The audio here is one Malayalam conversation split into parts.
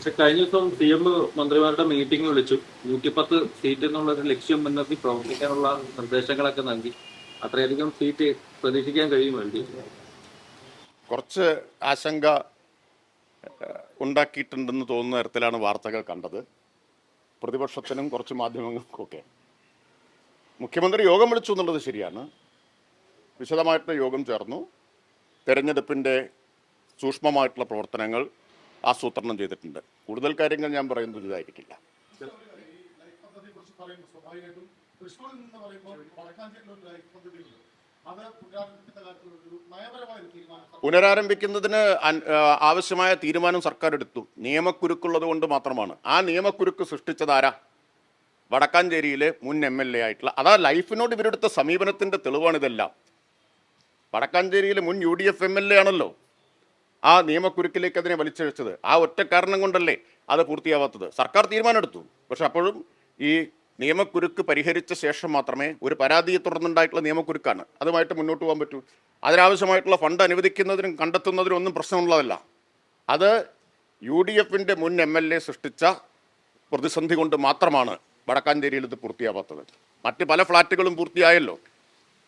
പക്ഷെ കഴിഞ്ഞ ദിവസം സി എം മന്ത്രിമാരുടെ മീറ്റിംഗ് വിളിച്ചു. നൂറ്റിപ്പത്ത് സീറ്റ് എന്നുള്ള ഒരു ലക്ഷ്യം മുൻനിർത്തി പ്രവർത്തിക്കാനുള്ള നിർദ്ദേശങ്ങളൊക്കെ നൽകി. അത്രയധികം സീറ്റ് പ്രതീക്ഷിക്കാൻ കഴിയും വേണ്ടി. കുറച്ച് ആശങ്ക ഉണ്ടാക്കിയിട്ടുണ്ടെന്ന് തോന്നുന്ന തരത്തിലാണ് വാർത്തകൾ കണ്ടത്. പ്രതിപക്ഷത്തിനും കുറച്ച് മാധ്യമങ്ങൾക്കൊക്കെ മുഖ്യമന്ത്രി യോഗം വിളിച്ചു എന്നുള്ളത് ശരിയാണ്. വിശദമായിട്ടുള്ള യോഗം ചേർന്നു. തെരഞ്ഞെടുപ്പിന്റെ സൂക്ഷ്മമായിട്ടുള്ള പ്രവർത്തനങ്ങൾ ആസൂത്രണം ചെയ്തിട്ടുണ്ട്. കൂടുതൽ കാര്യങ്ങൾ ഞാൻ പറയുന്നത് ഇതായിരിക്കില്ല. പുനരാരംഭിക്കുന്നതിന് ആവശ്യമായ തീരുമാനം സർക്കാർ എടുത്തു. നിയമക്കുരുക്കുള്ളത് കൊണ്ട് മാത്രമാണ്. ആ നിയമക്കുരുക്ക് സൃഷ്ടിച്ചതാരാ വടക്കാഞ്ചേരിയിലെ മുൻ എം എൽ എ ആയിട്ടുള്ള അതാ ലൈഫിനോട് ഇവരെടുത്ത സമീപനത്തിന്റെ തെളിവാണിതെല്ലാം. വടക്കാഞ്ചേരിയിലെ മുൻ U D F M L A ആണല്ലോ. ആ നിയമക്കുരുക്കിലേക്ക് അതിനെ വലിച്ചഴിച്ചത്. ആ ഒറ്റ കാരണം കൊണ്ടല്ലേ അത് പൂർത്തിയാവാത്തത്. സർക്കാർ തീരുമാനമെടുത്തു. പക്ഷെ അപ്പോഴും ഈ നിയമക്കുരുക്ക് പരിഹരിച്ച ശേഷം മാത്രമേ ഒരു പരാതിയെ തുടർന്നുണ്ടായിട്ടുള്ള നിയമക്കുരുക്കാണ്. അതുമായിട്ട് മുന്നോട്ട് പോകാൻ പറ്റൂ. അതിനാവശ്യമായിട്ടുള്ള ഫണ്ട് അനുവദിക്കുന്നതിനും കണ്ടെത്തുന്നതിനും ഒന്നും പ്രശ്നമുള്ളതല്ല. അത് യു ഡി എഫിന്റെ മുൻ എം എൽ എ സൃഷ്ടിച്ച പ്രതിസന്ധി കൊണ്ട് മാത്രമാണ് വടക്കാഞ്ചേരിയിൽ ഇത് പൂർത്തിയാവാത്തത്. മറ്റ് പല ഫ്ലാറ്റുകളും പൂർത്തിയായല്ലോ.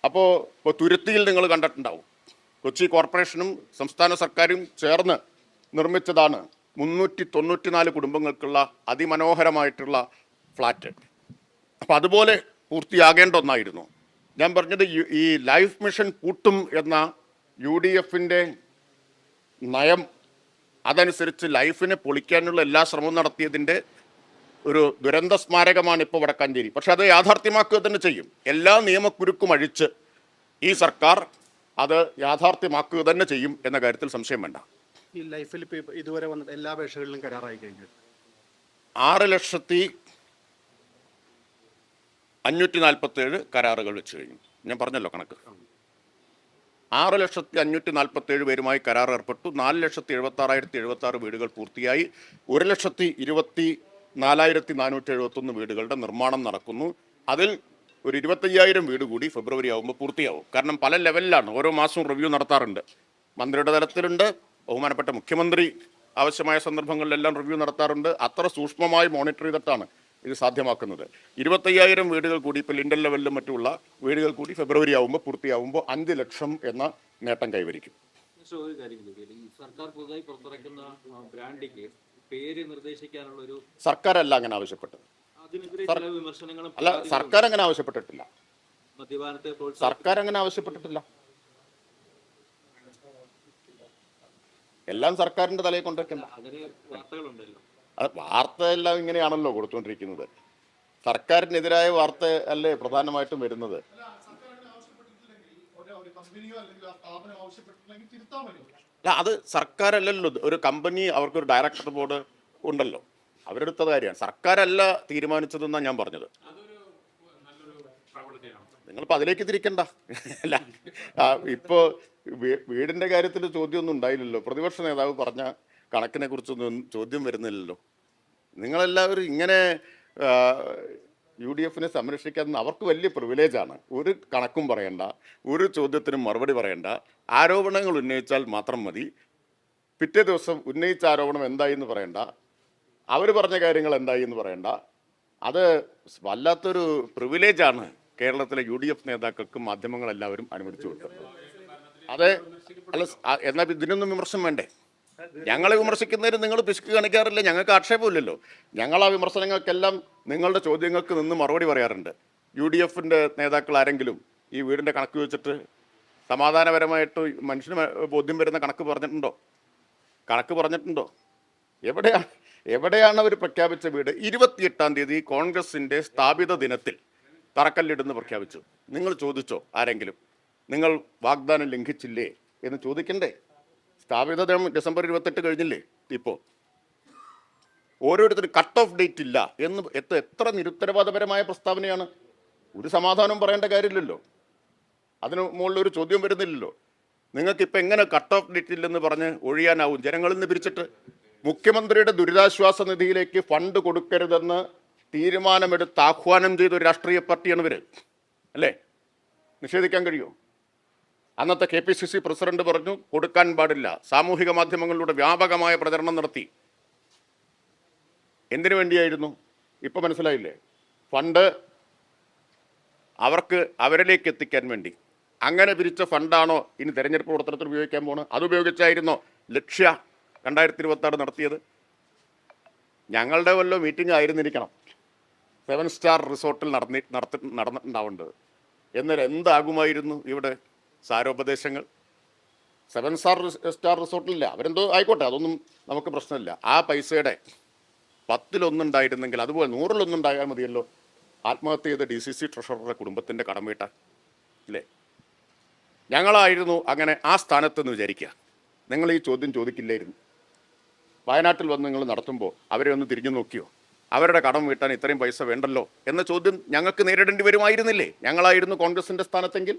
അപ്പോൾ ഇപ്പോൾ തുരുത്തിയിൽ നിങ്ങൾ കണ്ടിട്ടുണ്ടാവും. കൊച്ചി കോർപ്പറേഷനും സംസ്ഥാന സർക്കാരും ചേർന്ന് നിർമ്മിച്ചതാണ് മുന്നൂറ്റി തൊണ്ണൂറ്റിനാല് കുടുംബങ്ങൾക്കുള്ള അതിമനോഹരമായിട്ടുള്ള ഫ്ലാറ്റ്. അപ്പം അതുപോലെ പൂർത്തിയാകേണ്ട ഒന്നായിരുന്നു. ഞാൻ പറഞ്ഞത് ഈ ലൈഫ് മിഷൻ പൂട്ടും എന്ന യു ഡി എഫിന്റെ നയം അതനുസരിച്ച് ലൈഫിനെ പൊളിക്കാനുള്ള എല്ലാ ശ്രമവും നടത്തിയതിന്റെ ഒരു ദുരന്ത സ്മാരകമാണ് ഇപ്പോൾ വടക്കാഞ്ചേരി. പക്ഷെ അത് യാഥാർത്ഥ്യമാക്കുക തന്നെ ചെയ്യും. എല്ലാ നിയമക്കുരുക്കും അഴിച്ച് ഈ സർക്കാർ അത് യാഥാർത്ഥ്യമാക്കുക തന്നെ ചെയ്യും എന്ന കാര്യത്തിൽ സംശയം വേണ്ട. ഈ ലൈഫിൽ ഇപ്പോൾ ഇതുവരെ വന്ന എല്ലാ അപേക്ഷകളിലും കരാറായി കഴിഞ്ഞു. ആറ് ലക്ഷത്തി അഞ്ഞൂറ്റി നാൽപ്പത്തേഴ് കരാറുകൾ വെച്ച് കഴിഞ്ഞു. ഞാൻ പറഞ്ഞല്ലോ കണക്ക്. ആറ് ലക്ഷത്തി അഞ്ഞൂറ്റി നാൽപ്പത്തേഴ് പേരുമായി കരാർ ഏർപ്പെട്ടു. നാല് ലക്ഷത്തി എഴുപത്തി ആറായിരത്തി എഴുപത്തി ആറ് വീടുകൾ പൂർത്തിയായി. ഒരു ലക്ഷത്തി ഇരുപത്തി നാലായിരത്തി നാനൂറ്റി എഴുപത്തൊന്ന് വീടുകളുടെ നിർമ്മാണം നടക്കുന്നു. അതിൽ ഒരു ഇരുപത്തയ്യായിരം വീട് കൂടി ഫെബ്രുവരി ആകുമ്പോൾ പൂർത്തിയാവും. കാരണം പല ലെവലിലാണ് ഓരോ മാസവും റിവ്യൂ നടത്താറുണ്ട്. മന്ത്രിയുടെ തലത്തിലുണ്ട് ബഹുമാനപ്പെട്ട മുഖ്യമന്ത്രി ആവശ്യമായ സന്ദർഭങ്ങളിലെല്ലാം റിവ്യൂ നടത്താറുണ്ട്. അത്ര സൂക്ഷ്മമായി മോണിറ്റർ ചെയ്തിട്ടാണ് ഇത് സാധ്യമാക്കുന്നത്. ഇരുപത്തയ്യായിരം വീടുകൾ കൂടി ഇപ്പോൾ ലിൻഡൽ ലെവലിലും മറ്റുള്ള വീടുകൾ കൂടി ഫെബ്രുവരി ആകുമ്പോൾ പൂർത്തിയാവുമ്പോൾ അഞ്ച് ലക്ഷം എന്ന നേട്ടം കൈവരിക്കും. സർക്കാർ പുതുതായി പുറത്തിറക്കുന്ന ബ്രാൻഡിക്ക് പേര് നിർദ്ദേശിക്കാനുള്ള ഒരു സർക്കാരല്ല അങ്ങനെ ആവശ്യപ്പെട്ടത്. അല്ല സർക്കാർ അങ്ങനെ ആവശ്യപ്പെട്ടിട്ടില്ല. സർക്കാർ അങ്ങനെ ആവശ്യപ്പെട്ടിട്ടില്ല. എല്ലാം സർക്കാരിന്റെ തലയിൽ കൊണ്ടുവയ്ക്കണ്ട വാർത്ത എല്ലാം ഇങ്ങനെയാണല്ലോ കൊടുത്തുകൊണ്ടിരിക്കുന്നത്. സർക്കാരിനെതിരായ വാർത്ത അല്ലേ പ്രധാനമായിട്ടും വരുന്നത്? അല്ല സർക്കാർ ഒരു ഒരു അല്ലെങ്കിൽ സ്ഥാപനം ആവശ്യപ്പെട്ടിട്ടില്ലെങ്കിൽ അല്ല അത് സർക്കാരല്ലല്ലോ. ഒരു കമ്പനി അവർക്കൊരു ഡയറക്ടർ ബോർഡ് ഉണ്ടല്ലോ. അവരെടുത്തത് കാര്യമാണ്. സർക്കാരല്ല തീരുമാനിച്ചതെന്നാണ് ഞാൻ പറഞ്ഞത്. നിങ്ങളിപ്പോൾ അതിലേക്ക് തിരിക്കണ്ട. അല്ല ഇപ്പോൾ ഇപ്പോ വീടിന്റെ കാര്യത്തിൽ ചോദ്യമൊന്നും ഉണ്ടായില്ലല്ലോ. പ്രതിപക്ഷ നേതാവ് പറഞ്ഞ കണക്കിനെ കുറിച്ചൊന്നും ചോദ്യം വരുന്നില്ലല്ലോ. നിങ്ങളെല്ലാവരും ഇങ്ങനെ യു ഡി എഫിനെ സംരക്ഷിക്കാൻ അവർക്ക് വലിയ പ്രിവിലേജാണ് ഒരു കണക്കും പറയണ്ട ഒരു ചോദ്യത്തിനും മറുപടി പറയണ്ട. ആരോപണങ്ങൾ ഉന്നയിച്ചാൽ മാത്രം മതി. പിറ്റേ ദിവസം ഉന്നയിച്ച ആരോപണം എന്തായി എന്ന് പറയണ്ട. അവർ പറഞ്ഞ കാര്യങ്ങൾ എന്തായി എന്ന് പറയണ്ട. അത് വല്ലാത്തൊരു പ്രിവിലേജാണ് കേരളത്തിലെ യു ഡി എഫ് നേതാക്കൾക്കും മാധ്യമങ്ങളെല്ലാവരും അനുവദിച്ചു കൊടുത്തത്. അതെ അല്ല എന്നാൽ ഇതിനൊന്നും വിമർശനം വേണ്ടേ? ഞങ്ങളെ വിമർശിക്കുന്നതിന് നിങ്ങൾ പിശുക്ക് കാണിക്കാറില്ല ഞങ്ങൾക്ക് ആക്ഷേപമില്ലല്ലോ. ഞങ്ങൾ ആ വിമർശനങ്ങൾക്കെല്ലാം നിങ്ങളുടെ ചോദ്യങ്ങൾക്ക് നിന്ന് മറുപടി പറയാറുണ്ട്. യു ഡി എഫിന്റെ നേതാക്കൾ ആരെങ്കിലും ഈ വീടിന്റെ കണക്ക് വെച്ചിട്ട് സമാധാനപരമായിട്ട് മനുഷ്യന് ബോധ്യം വരുന്ന കണക്ക് പറഞ്ഞിട്ടുണ്ടോ? കണക്ക് പറഞ്ഞിട്ടുണ്ടോ? എവിടെയാണ്? എവിടെയാണ് അവർ പ്രഖ്യാപിച്ച വീട്? ഇരുപത്തിയെട്ടാം തീയതി കോൺഗ്രസിന്റെ സ്ഥാപിത ദിനത്തിൽ തറക്കല്ലിടുന്ന് പ്രഖ്യാപിച്ചു. നിങ്ങൾ ചോദിച്ചോ ആരെങ്കിലും? നിങ്ങൾ വാഗ്ദാനം ലംഘിച്ചില്ലേ എന്ന് ചോദിക്കണ്ടേ? സ്ഥാപിത ദിനം ഡിസംബർ ഇരുപത്തെട്ട് കഴിഞ്ഞില്ലേ? ഇപ്പോൾ ഓരോരുത്തരും കട്ട് ഓഫ് ഡേറ്റ് ഇല്ല എന്ന് എത്ര എത്ര നിരുത്തരവാദപരമായ പ്രസ്താവനയാണ്? ഒരു സമാധാനവും പറയേണ്ട കാര്യമില്ലല്ലോ. അതിന് മുകളിൽ ഒരു ചോദ്യം വരുന്നില്ലല്ലോ. നിങ്ങൾക്ക് ഇപ്പം എങ്ങനെ കട്ട് ഓഫ് ഡേറ്റ് ഇല്ലെന്ന് പറഞ്ഞ് ഒഴിയാനാവും? ജനങ്ങളിൽ നിന്ന് പിരിച്ചിട്ട് മുഖ്യമന്ത്രിയുടെ ദുരിതാശ്വാസ നിധിയിലേക്ക് ഫണ്ട് കൊടുക്കരുതെന്ന് തീരുമാനമെടുത്ത് ആഹ്വാനം ചെയ്ത ഒരു രാഷ്ട്രീയ പാർട്ടിയാണ് ഇവർ അല്ലേ? നിഷേധിക്കാൻ കഴിയുമോ? അന്നത്തെ K P C C president പറഞ്ഞു കൊടുക്കാൻ പാടില്ല. സാമൂഹിക മാധ്യമങ്ങളിലൂടെ വ്യാപകമായ പ്രചരണം നടത്തി. എന്തിനു വേണ്ടിയായിരുന്നു? ഇപ്പം മനസ്സിലായില്ലേ? ഫണ്ട് അവർക്ക് അവരിലേക്ക് എത്തിക്കാൻ വേണ്ടി. അങ്ങനെ പിരിച്ച ഫണ്ടാണോ ഇനി തെരഞ്ഞെടുപ്പ് പ്രവർത്തനത്തിൽ ഉപയോഗിക്കാൻ പോണത്? അത് ഉപയോഗിച്ചായിരുന്നോ? ലക്ഷ്യ രണ്ടായിരത്തി ഇരുപത്താറ് നടത്തിയത്. ഞങ്ങളുടെ വല്ല മീറ്റിംഗ് ആയിരുന്നിരിക്കണം. സെവൻ സ്റ്റാർ റിസോർട്ടിൽ നടന്നി നടത്തി നടന്നിട്ടുണ്ടാവേണ്ടത് എന്നാൽ എന്താകുമായിരുന്നു ഇവിടെ സാരോപദേശങ്ങൾ? സെവൻ സ്റ്റാർ സ്റ്റാർ റിസോർട്ടിലില്ല അവരെന്തോ ആയിക്കോട്ടെ അതൊന്നും നമുക്ക് പ്രശ്നമില്ല. ആ പൈസയുടെ പത്തിലൊന്നുണ്ടായിരുന്നെങ്കിൽ അതുപോലെ നൂറിലൊന്നുണ്ടായാൽ മതിയല്ലോ. ആത്മഹത്യ ചെയ്ത ഡി സി സി ട്രഷററുടെ കുടുംബത്തിന്റെ കടം വീട്ടാൻ ഇല്ലേ ഞങ്ങളായിരുന്നു അങ്ങനെ ആ സ്ഥാനത്തെന്ന് വിചാരിക്കുക. നിങ്ങൾ ഈ ചോദ്യം ചോദിക്കില്ലായിരുന്നു. വയനാട്ടിൽ വന്ന് നിങ്ങൾ നടത്തുമ്പോൾ അവരെ ഒന്ന് തിരിഞ്ഞു നോക്കിയോ? അവരുടെ കടം വീട്ടാൻ ഇത്രയും പൈസ വേണ്ടല്ലോ എന്ന ചോദ്യം ഞങ്ങൾക്ക് നേരിടേണ്ടി വരുമായിരുന്നില്ലേ? ഞങ്ങളായിരുന്നു കോൺഗ്രസിന്റെ സ്ഥാനത്തെങ്കിൽ?